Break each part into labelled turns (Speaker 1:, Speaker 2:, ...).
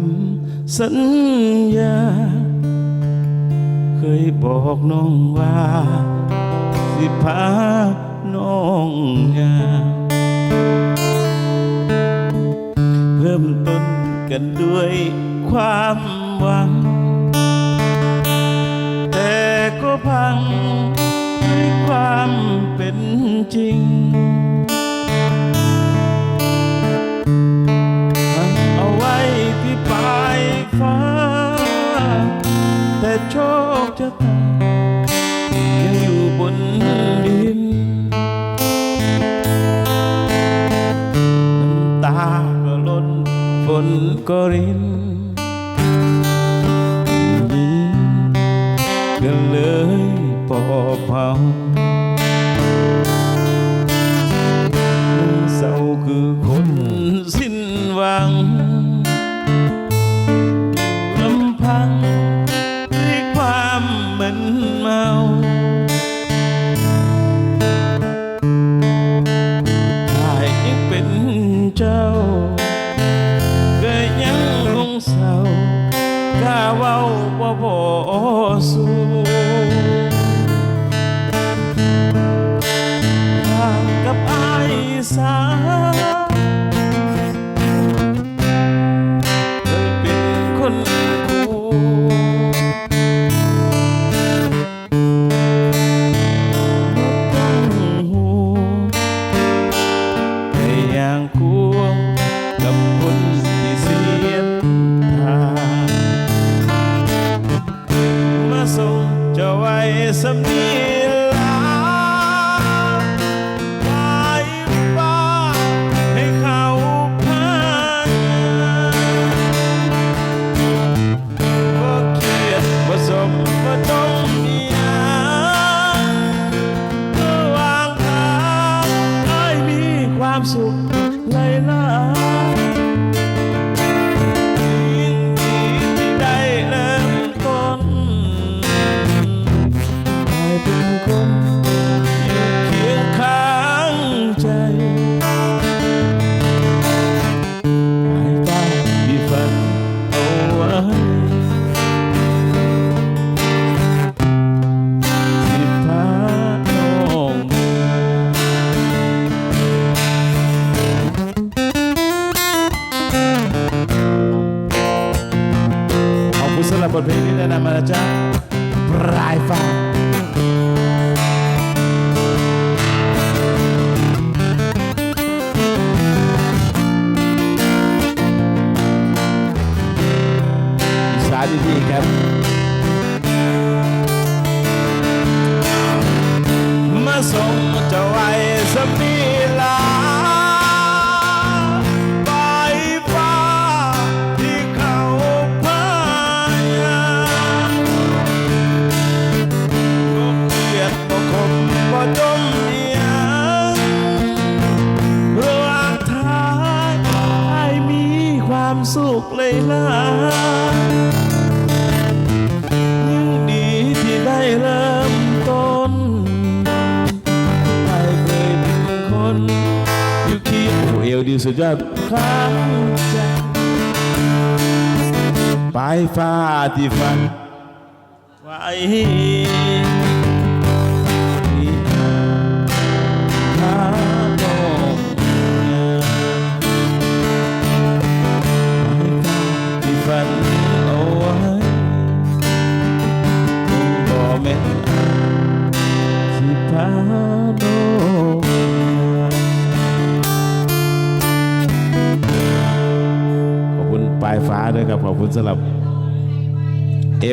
Speaker 1: ำสัญญา เคยบอกน้องว่า สิพาน้องยาเริ่มต้นกันด้วยความหวัง แต่ก็พังด้วยความเป็นจริง แต่โชคชะตายังอยู่บนดินน้ำตาก็ล้นฝนก็รินนี้ก็เลยปอบเผา จะไอบคุณสำหรับบ สุขเลยล่ะยิ่งดีที่ได้เริ่มต้นไม่เคยเป็นคนอยู่เคียงโอ้เอวดีสุดยอดข้งใจปลายฟ้าที่ฝันไว้ายฟ้าด้วยครับขอบคุณสำหรับ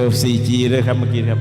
Speaker 1: LCG ด้วยครับเมื่อกี้ครับ